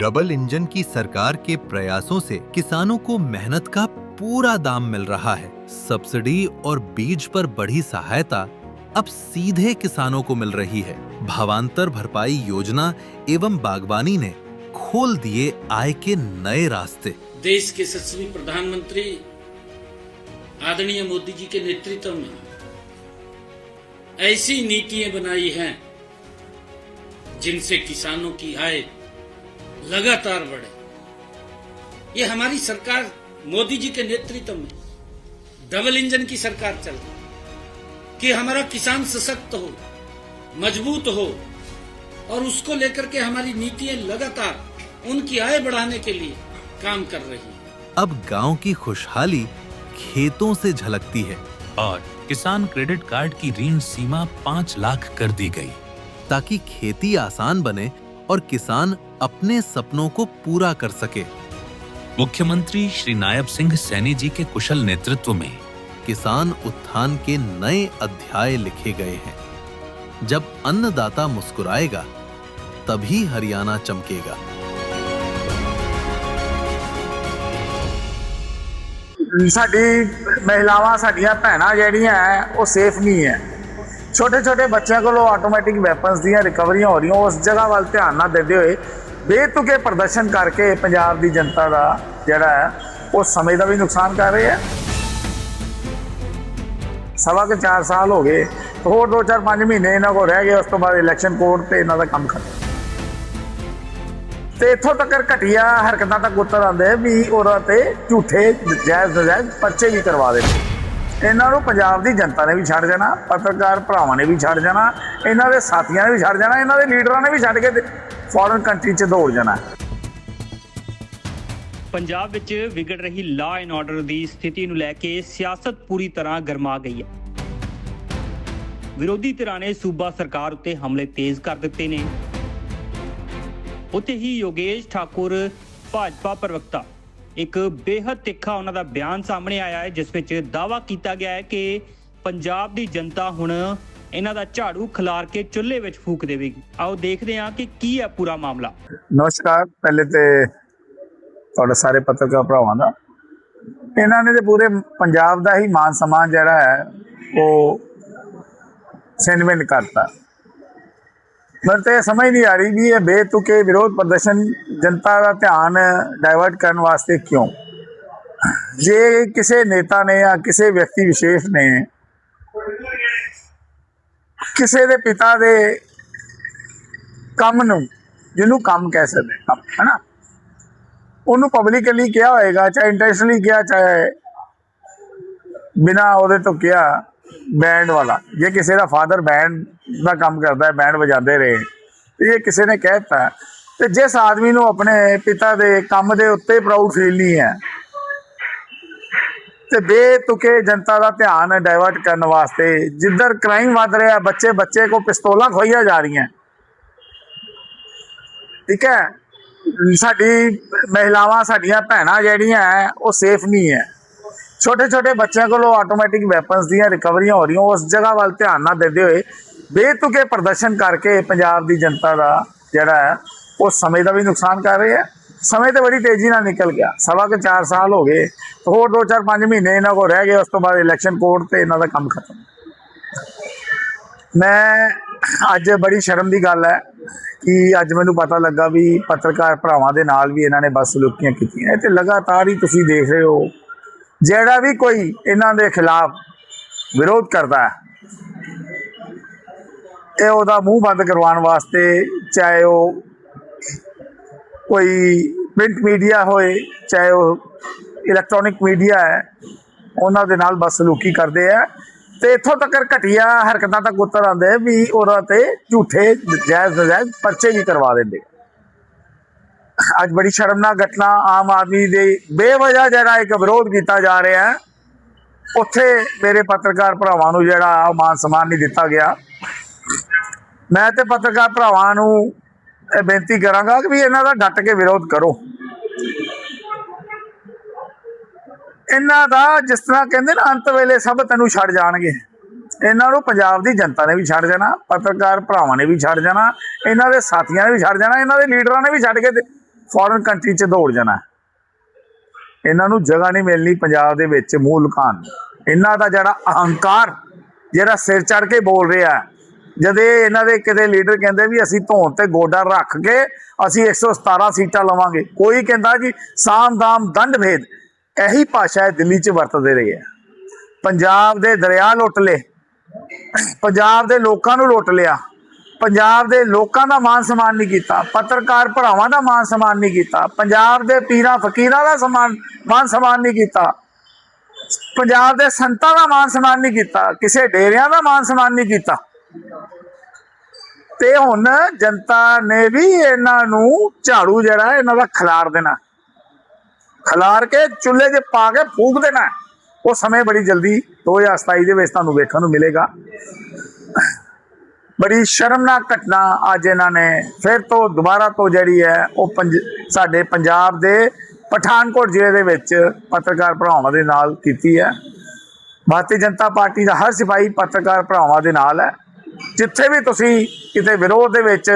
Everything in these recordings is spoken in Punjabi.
डबल इंजन की सरकार के प्रयासों से किसानों को मेहनत का पूरा दाम मिल रहा है। सब्सिडी और बीज पर बढ़ी सहायता अब सीधे किसानों को मिल रही है। भावांतर भरपाई योजना एवं बागवानी ने खोल दिए आय के नए रास्ते। देश के यशस्वी प्रधानमंत्री आदरणीय मोदी जी के नेतृत्व में ऐसी नीतियाँ बनाई हैं जिनसे किसानों की आय लगातार बढ़े। ये हमारी सरकार मोदी जी के नेतृत्व में डबल इंजन की सरकार चल रही कि हमारा किसान सशक्त हो मज़बूत हो और उसको लेकर के हमारी नीतियाँ लगातार उनकी आय बढ़ाने के लिए काम कर रही है। अब गाँव की खुशहाली खेतों से झलकती है। और किसान क्रेडिट कार्ड की ऋण सीमा पाँच लाख कर दी गई। ताकि खेती आसान बने और किसान अपने सपनों को पूरा कर सके मुख्यमंत्री श्री नायब सिंह सैनी जी के कुशल नेतृत्व में किसान उत्थान के नए अध्याय लिखे गए हैं जब अन्नदाता मुस्कुराएगा तभी हरियाणा चमकेगा ਸਾਡੀ ਮਹਿਲਾਵਾਂ ਸਾਡੀਆਂ ਭੈਣਾਂ ਜਿਹੜੀਆਂ ਹੈ ਉਹ ਸੇਫ ਨਹੀਂ ਹੈ ਛੋਟੇ ਛੋਟੇ ਬੱਚਿਆਂ ਕੋਲੋਂ ਆਟੋਮੈਟਿਕ ਵੈਪਨਸ ਦੀਆਂ ਰਿਕਵਰੀਆਂ ਹੋ ਰਹੀਆਂ ਉਸ ਜਗ੍ਹਾ ਵੱਲ ਧਿਆਨ ਨਾ ਦਿੰਦੇ ਹੋਏ ਬੇਤੁਕੇ ਪ੍ਰਦਰਸ਼ਨ ਕਰਕੇ ਪੰਜਾਬ ਦੀ ਜਨਤਾ ਦਾ ਜਿਹੜਾ ਹੈ, ਉਹ ਸਮੇਂ ਦਾ ਵੀ ਨੁਕਸਾਨ ਕਰ ਰਹੇ ਹੈ। ਸਵਾ ਕੇ 4 ਸਾਲ ਹੋ ਗਏ ਹੋਰ 2-4 5 ਮਹੀਨੇ ਇਹਨਾਂ ਕੋਲ ਰਹਿ ਗਏ, ਉਸ ਤੋਂ ਬਾਅਦ ਇਲੈਕਸ਼ਨ ਕੋਡ ਤੇ ਇਹਨਾਂ ਦਾ ਕੰਮ ਖਤਮ। ਤੇ ਇੱਥੋਂ ਤੱਕ ਘਟੀਆ ਹਰਕਤਾਂ ਤੱਕ ਉਤਰ ਆਉਂਦੇ ਵੀ ਉਹਨਾਂ ਤੇ ਝੂਠੇ ਜਾਇਜ਼ ਨਜਾਇਜ਼ ਪਰਚੇ ਵੀ ਕਰਵਾ ਦਿੰਦੇ ਇਹਨਾਂ ਨੂੰ ਪੰਜਾਬ ਦੀ ਜਨਤਾ ਨੇ ਵੀ ਛੱਡ ਜਾਣਾ, ਪੱਤਰਕਾਰ ਭਰਾਵਾਂ ਨੇ ਵੀ ਛੱਡ ਜਾਣਾ, ਇਹਨਾਂ ਦੇ ਸਾਥੀਆਂ ਨੇ ਵੀ ਛੱਡ ਜਾਣਾ, ਇਹਨਾਂ ਦੇ ਲੀਡਰਾਂ ਨੇ ਵੀ ਛੱਡ ਕੇ ਫੋਰਨ ਕੰਟਰੀ 'ਚ ਦੌੜ ਜਾਣਾ। ਪੰਜਾਬ ਵਿੱਚ ਵਿਗੜ ਰਹੀ ਲਾਅ ਐਂਡ ਆਰਡਰ ਦੀ ਸਥਿਤੀ ਨੂੰ ਲੈ ਕੇ ਸਿਆਸਤ ਪੂਰੀ ਤਰ੍ਹਾਂ ਗਰਮਾ ਗਈ ਹੈ। ਵਿਰੋਧੀ ਧਿਰਾਂ ਨੇ ਸੂਬਾ ਸਰਕਾਰ ਉੱਤੇ ਹਮਲੇ ਤੇਜ਼ ਕਰ ਦਿੱਤੇ ਨੇ। ਉੱਥੇ ਹੀ ਯੋਗੇਸ਼ ਠਾਕੁਰ, ਭਾਜਪਾ ਪ੍ਰਵਕਤਾ, ਇੱਕ ਬੇਹੱਦ ਤਿੱਖਾ ਉਹਨਾਂ ਦਾ ਬਿਆਨ ਸਾਹਮਣੇ ਆਇਆ ਹੈ, ਜਿਸ ਵਿੱਚ ਦਾਅਵਾ ਕੀਤਾ ਗਿਆ ਹੈ ਕਿ ਪੰਜਾਬ ਦੀ ਜਨਤਾ ਹੁਣ ਇਹਨਾਂ ਦਾ ਝਾੜੂ ਖਿਲਾਰ ਕੇ ਚੁੱਲ੍ਹੇ ਵਿੱਚ ਫੂਕ ਦੇਵੇਗੀ। ਆਓ ਦੇਖਦੇ ਹਾਂ ਕਿ ਕੀ ਹੈ ਪੂਰਾ ਮਾਮਲਾ। ਨਮਸਕਾਰ, ਪਹਿਲੇ ਤੇ ਤੁਹਾਡੇ ਸਾਰੇ ਪੱਤਰਕਾਰ ਭਰਾਵਾਂ ਦਾ। ਇਹਨਾਂ ਨੇ ਤੇ ਪੂਰੇ ਪੰਜਾਬ ਦਾ ਹੀ ਮਾਨ ਸਨਮਾਨ ਜਿਹੜਾ ਹੈ, ਉਹ ਸੈਨਮੈਂਟ ਕਰਤਾ। ਮੈਨੂੰ ਤੇ ਸਮਝ ਨਹੀਂ ਆ ਰਹੀ ਵੀ ਇਹ ਬੇਤੁਕੇ ਵਿਰੋਧ ਪ੍ਰਦਰਸ਼ਨ ਜਨਤਾ ਦਾ ਧਿਆਨ ਡਾਇਵਰਟ ਕਰਨ ਵਾਸਤੇ ਕਿਉਂ? ਜੇ ਕਿਸੇ ਨੇਤਾ ਨੇ ਜਾਂ ਕਿਸੇ ਵਿਅਕਤੀ ਵਿਸ਼ੇਸ਼ ਨੇ ਕਿਸੇ ਦੇ ਪਿਤਾ ਦੇ ਕੰਮ ਨੂੰ ਜਿਹਨੂੰ ਕੰਮ ਕਹਿ ਸਕਦੇ ਹਾਂ, ਕੰਮ ਹੈਨਾ? ਉਹਨੂੰ ਪਬਲਿਕਲੀ ਕਿਹਾ ਹੋਏਗਾ ਚਾਹੇ ਇੰਟੈਂਸ਼ਨਲੀ ਕਿਹਾ ਚਾਹੇ ਬਿਨਾ ਉਹਦੇ ਤੋਂ ਕਿਹਾ ਬੈਂਡ ਵਾਲਾ। ਜੇ ਕਿਸੇ ਦਾ ਫਾਦਰ ਬੈਂਡ ਦਾ ਕੰਮ ਕਰਦਾ ਹੈ ਬੈਂਡ ਵਜਾਉਂਦੇ ਰਹੇ ਤੇ ਇਹ ਕਿਸੇ ਨੇ ਕਹਿਤਾ ਤੇ ਜਿਸ ਆਦਮੀ ਨੂੰ ਆਪਣੇ ਪਿਤਾ ਦੇ ਕੰਮ ਦੇ ਉੱਤੇ ਪ੍ਰਾਊਡ ਫੀਲ ਨਹੀਂ ਹੈ ਤੇ ਬੇਤੁਕੇ ਜਨਤਾ ਦਾ ਧਿਆਨ ਡਾਇਵਰਟ ਕਰਨ ਵਾਸਤੇ ਜਿੱਧਰ ਕ੍ਰਾਈਮ ਵੱਧ ਰਿਹਾ ਬੱਚੇ ਬੱਚੇ ਕੋ ਪਿਸਤੌਲਾਂ ਖੋਈਆਂ ਜਾ ਰਹੀਆਂ। ਠੀਕ ਹੈ? ਸਾਡੀ ਮਹਿਲਾਵਾਂ, ਸਾਡੀਆਂ ਭੈਣਾਂ ਜਿਹੜੀਆਂ ਹੈ ਉਹ ਸੇਫ ਨਹੀਂ ਹੈ ਛੋਟੇ ਛੋਟੇ ਬੱਚਿਆਂ ਕੋਲੋਂ ਆਟੋਮੈਟਿਕ ਵੈਪਨਸ ਦੀਆਂ ਰਿਕਵਰੀਆਂ ਹੋ ਰਹੀਆਂ, ਉਸ ਜਗ੍ਹਾ ਵੱਲ ਧਿਆਨ ਨਾ ਦਿੰਦੇ ਹੋਏ ਬੇਤੁਕੇ ਪ੍ਰਦਰਸ਼ਨ ਕਰਕੇ ਪੰਜਾਬ ਦੀ ਜਨਤਾ ਦਾ ਜਿਹੜਾ ਹੈ ਉਹ ਸਮੇਂ ਦਾ ਵੀ ਨੁਕਸਾਨ ਕਰ ਰਹੇ। ਹੈ ਸਮੇਂ ਤੇ ਬੜੀ ਤੇਜ਼ੀ ਨਾਲ ਨਿਕਲ ਗਿਆ। ਸਵਾ ਕੇ 4 ਸਾਲ ਹੋ ਗਏ ਹੋਰ 2-4 5 ਮਹੀਨੇ ਇਹਨਾਂ ਕੋਲ ਰਹਿ ਗਏ, ਉਸ ਤੋਂ ਬਾਅਦ ਇਲੈਕਸ਼ਨ ਕੋਰਟ ਤੇ ਇਹਨਾਂ ਦਾ ਕੰਮ ਖਤਮ। ਮੈਂ ਅੱਜ ਬੜੀ ਸ਼ਰਮ ਦੀ ਗੱਲ ਹੈ ਕਿ ਅੱਜ ਮੈਨੂੰ ਪਤਾ ਲੱਗਾ ਵੀ ਪੱਤਰਕਾਰ ਭਰਾਵਾਂ ਦੇ ਨਾਲ ਵੀ ਇਹਨਾਂ ਨੇ ਬਦਸਲੂਕੀਆਂ ਕੀਤੀਆਂ। ਇਹ ਤੇ ਲਗਾਤਾਰ ਹੀ ਤੁਸੀਂ ਦੇਖ ਰਹੇ ਹੋ, ਜਿਹੜਾ ਵੀ ਕੋਈ ਇਹਨਾਂ ਦੇ ਖਿਲਾਫ ਵਿਰੋਧ ਕਰਦਾ ਹੈ, ਇਹ ਉਹਦਾ ਮੂੰਹ ਬੰਦ ਕਰਵਾਉਣ ਵਾਸਤੇ ਚਾਹੇ ਉਹ ਕੋਈ ਪ੍ਰਿੰਟ ਮੀਡੀਆ ਹੋਏ, ਚਾਹੇ ਉਹ ਇਲੈਕਟ੍ਰੋਨਿਕ ਮੀਡੀਆ ਹੈ, ਉਹਨਾਂ ਦੇ ਨਾਲ ਬਦਸਲੂਕੀ ਕਰਦੇ ਆ। ਤੇ ਇੱਥੋਂ ਤੱਕ ਘਟੀਆ ਹਰਕਤਾਂ ਤੱਕ ਉਤਰ ਆਉਂਦੇ ਵੀ ਉਹਨਾਂ ਤੇ ਝੂਠੇ ਜਾਇਜ਼ ਨਜਾਇਜ਼ ਪਰਚੇ ਵੀ ਕਰਵਾ ਦਿੰਦੇ ਅੱਜ ਬੜੀ ਸ਼ਰਮਨਾਕ ਘਟਨਾ ਆਮ ਆਦਮੀ ਦੇ ਬੇਵਜ੍ਹਾ ਜਿਹੜਾ ਇੱਕ ਵਿਰੋਧ ਕੀਤਾ ਜਾ ਰਿਹਾ ਹੈ। ਉੱਥੇ ਮੇਰੇ ਪੱਤਰਕਾਰ ਭਰਾਵਾਂ ਨੂੰ ਜਿਹੜਾ ਉਹ ਮਾਨ ਸਨਮਾਨ ਨਹੀਂ ਦਿੱਤਾ ਗਿਆ। ਮੈਂ ਤੇ ਪੱਤਰਕਾਰ ਭਰਾਵਾਂ ਨੂੰ ਇਹ ਬੇਨਤੀ ਕਰਾਂਗਾ ਕਿ ਵੀ ਇਹਨਾਂ ਦਾ ਡਟ ਕੇ ਵਿਰੋਧ ਕਰੋ। ਇਹਨਾਂ ਦਾ ਜਿਸ ਤਰ੍ਹਾਂ ਕਹਿੰਦੇ ਨਾ ਅੰਤ ਵੇਲੇ ਸਭ ਤੈਨੂੰ ਛੱਡ ਜਾਣਗੇ। ਇਹਨਾਂ ਨੂੰ ਪੰਜਾਬ ਦੀ ਜਨਤਾ ਨੇ ਵੀ ਛੱਡ ਜਾਣਾ ਪੱਤਰਕਾਰ ਭਰਾਵਾਂ ਨੇ ਵੀ ਛੱਡ ਜਾਣਾ ਇਹਨਾਂ ਦੇ ਸਾਥੀਆਂ ਨੇ ਵੀ ਛੱਡ ਜਾਣਾ ਇਹਨਾਂ ਦੇ ਲੀਡਰਾਂ ਨੇ ਵੀ ਛੱਡ ਕੇ ਫੋਰਨ ਕੰਟਰੀ 'ਚ ਦੌੜ ਜਾਣਾ। ਇਹਨਾਂ ਨੂੰ ਜਗ੍ਹਾ ਨਹੀਂ ਮਿਲਣੀ ਪੰਜਾਬ ਦੇ ਵਿੱਚ ਮੂਲ ਲੁਕਾਉਣ ਇਹਨਾਂ ਦਾ ਜਿਹੜਾ ਅਹੰਕਾਰ ਜਿਹੜਾ ਸਿਰ ਚੜ ਕੇ ਬੋਲ ਰਿਹਾ ਹੈ, ਜਦ ਇਹਨਾਂ ਦੇ ਕਿਤੇ ਲੀਡਰ ਕਹਿੰਦੇ ਵੀ ਅਸੀਂ ਧੌਣ ਤੇ ਗੋਡਾ ਰੱਖ ਕੇ ਅਸੀਂ 117 ਸੀਟਾਂ ਲਵਾਂਗੇ, ਕੋਈ ਕਹਿੰਦਾ ਜੀ ਸਾਮ ਦਾਮ ਦੰਡ ਭੇਦ, ਇਹੀ ਭਾਸ਼ਾ ਹੈ ਦਿੱਲੀ 'ਚ ਵਰਤਦੇ ਰਹੇ ਆ। ਪੰਜਾਬ ਦੇ ਦਰਿਆ ਲੁੱਟ ਲਏ, ਪੰਜਾਬ ਦੇ ਲੋਕਾਂ ਨੂੰ ਲੁੱਟ ਲਿਆ, ਪੰਜਾਬ ਦੇ ਲੋਕਾਂ ਦਾ ਮਾਨ ਸਨਮਾਨ ਨਹੀਂ ਕੀਤਾ, ਪੱਤਰਕਾਰ ਭਰਾਵਾਂ ਦਾ ਮਾਨ ਸਨਮਾਨ ਨਹੀਂ ਕੀਤਾ, ਪੰਜਾਬ ਦੇ ਪੀਰਾਂ ਫਕੀਰਾਂ ਦਾ ਸਨਮਾਨ, ਮਾਨ ਸਨਮਾਨ ਨਹੀਂ ਕੀਤਾ, ਪੰਜਾਬ ਦੇ ਸੰਤਾਂ ਦਾ ਮਾਨ ਸਨਮਾਨ ਨਹੀਂ ਕੀਤਾ, ਕਿਸੇ ਡੇਰਿਆਂ ਦਾ ਮਾਨ ਸਨਮਾਨ ਨਹੀਂ ਕੀਤਾ। ਤੇ ਹੁਣ ਜਨਤਾ ਨੇ ਵੀ ਇਹਨਾਂ ਨੂੰ ਝਾੜੂ ਜਿਹੜਾ ਇਹਨਾਂ ਦਾ ਖਿਲਾਰ ਦੇਣਾ। ਖਿਲਾਰ ਕੇ ਚੁੱਲ੍ਹੇ 'ਚ ਪਾ ਕੇ ਫੂਕ ਦੇਣਾ। ਉਹ ਸਮੇਂ ਬੜੀ ਜਲਦੀ 2027 ਦੇ ਵਿੱਚ ਤੁਹਾਨੂੰ ਵੇਖਣ ਨੂੰ ਮਿਲੇਗਾ। ਬੜੀ ਸ਼ਰਮਨਾਕ ਘਟਨਾ ਅੱਜ ਇਹਨਾਂ ਨੇ ਫਿਰ ਤੋਂ ਦੁਬਾਰਾ ਤੋਂ ਜਿਹੜੀ ਹੈ, ਉਹ ਪੰਜ ਸਾਡੇ ਪੰਜਾਬ ਦੇ ਪਠਾਨਕੋਟ ਜ਼ਿਲ੍ਹੇ ਦੇ ਵਿੱਚ ਪੱਤਰਕਾਰ ਭਰਾਵਾਂ ਦੇ ਨਾਲ ਕੀਤੀ ਹੈ। ਭਾਰਤੀ ਜਨਤਾ ਪਾਰਟੀ ਦਾ ਹਰ ਸਿਪਾਹੀ ਪੱਤਰਕਾਰ ਭਰਾਵਾਂ ਦੇ ਨਾਲ ਹੈ। ਜਿੱਥੇ ਵੀ ਤੁਸੀਂ ਕਿਤੇ ਵਿਰੋਧ ਦੇ ਵਿੱਚ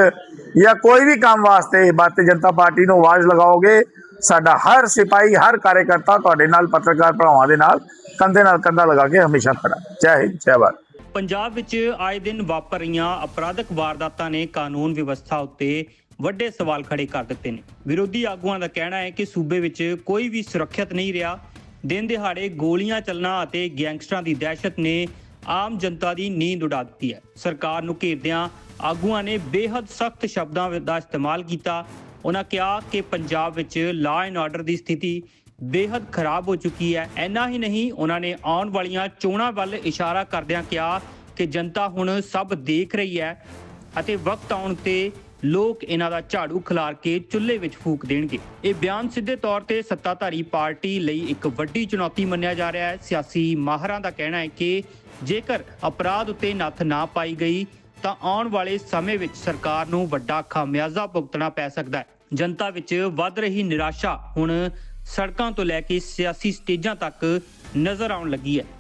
ਜਾਂ ਕੋਈ ਵੀ ਕੰਮ ਵਾਸਤੇ ਭਾਰਤੀ ਜਨਤਾ ਪਾਰਟੀ ਨੂੰ ਆਵਾਜ਼ ਲਗਾਓਗੇ, ਸਾਡਾ ਹਰ ਸਿਪਾਹੀ, ਹਰ ਕਾਰਜਕਰਤਾ ਤੁਹਾਡੇ ਨਾਲ, ਪੱਤਰਕਾਰ ਭਰਾਵਾਂ ਦੇ ਨਾਲ, ਕੰਧੇ ਨਾਲ ਕੰਧਾ ਲਗਾ ਕੇ ਹਮੇਸ਼ਾ ਖੜਾ। ਜੈ ਹਿੰਦ, ਜੈ ਭਾਰਤ। ਪੰਜਾਬ ਵਿੱਚ ਆਏ ਦਿਨ ਵਾਪਰ ਰਹੀਆਂ ਅਪਰਾਧਕ ਵਾਰਦਾਤਾਂ ਨੇ ਕਾਨੂੰਨ ਵਿਵਸਥਾ ਉੱਤੇ ਵੱਡੇ ਸਵਾਲ ਖੜੇ ਕਰ ਦਿੱਤੇ ਨੇ। ਵਿਰੋਧੀ ਆਗੂਆਂ ਦਾ ਕਹਿਣਾ ਹੈ ਕਿ ਸੂਬੇ ਵਿੱਚ ਕੋਈ ਵੀ ਸੁਰੱਖਿਅਤ ਨਹੀਂ ਰਿਹਾ। ਦਿਨ ਦਿਹਾੜੇ ਗੋਲੀਆਂ ਚੱਲਣਾ ਅਤੇ ਗੈਂਗਸਟਰਾਂ ਦੀ ਦਹਿਸ਼ਤ ਨੇ ਆਮ ਜਨਤਾ ਦੀ ਨੀਂਦ ਉਡਾ ਦਿੱਤੀ ਹੈ। ਸਰਕਾਰ ਨੂੰ ਘੇਰਦਿਆਂ ਆਗੂਆਂ ਨੇ ਬੇਹੱਦ ਸਖਤ ਸ਼ਬਦਾਂ ਦਾ ਇਸਤੇਮਾਲ ਕੀਤਾ। ਉਹਨਾਂ ਕਿਹਾ ਕਿ ਪੰਜਾਬ ਵਿੱਚ ਲਾਅ ਐਂਡ ਆਰਡਰ ਦੀ ਸਥਿਤੀ ਬੇਹੱਦ ਖਰਾਬ ਹੋ ਚੁੱਕੀ ਹੈ। ਐਨਾ ਹੀ ਨਹੀਂ, ਉਹਨਾਂ ਨੇ ਆਉਣ ਵਾਲੀਆਂ ਚੋਣਾਂ ਵੱਲ ਇਸ਼ਾਰਾ ਕਰਦਿਆਂ ਕਿਹਾ ਕਿ ਜਨਤਾ ਹੁਣ ਸਭ ਦੇਖ ਰਹੀ ਹੈ ਅਤੇ ਵਕਤ ਆਉਣ ਤੇ ਲੋਕ ਇਹਨਾਂ ਦਾ ਝਾੜੂ ਖਿਲਾਰ ਕੇ ਚੁੱਲ੍ਹੇ ਵਿੱਚ ਫੂਕ ਦੇਣਗੇ। ਇਹ ਬਿਆਨ ਸਿੱਧੇ ਤੌਰ ਤੇ ਸੱਤਾਧਾਰੀ ਪਾਰਟੀ ਲਈ ਇੱਕ ਵੱਡੀ ਚੁਣੌਤੀ ਮੰਨਿਆ ਜਾ ਰਿਹਾ ਹੈ। ਸਿਆਸੀ ਮਾਹਰਾਂ ਦਾ ਕਹਿਣਾ ਹੈ ਕਿ ਜੇਕਰ ਅਪਰਾਧ ਉੱਤੇ ਨੱਥ ਨਾ ਪਾਈ ਗਈ, ਤਾਂ ਆਉਣ ਵਾਲੇ ਸਮੇਂ ਵਿੱਚ ਸਰਕਾਰ ਨੂੰ ਵੱਡਾ ਖਾਮਿਆਜ਼ਾ ਭੁਗਤਣਾ ਪੈ ਸਕਦਾ ਹੈ। ਜਨਤਾ ਵਿੱਚ ਵੱਧ ਰਹੀ ਨਿਰਾਸ਼ਾ ਹੁਣ ਸੜਕਾਂ ਤੋਂ ਲੈ ਕੇ ਸਿਆਸੀ ਸਟੇਜਾਂ ਤੱਕ ਨਜ਼ਰ ਆਉਣ ਲੱਗੀ ਹੈ।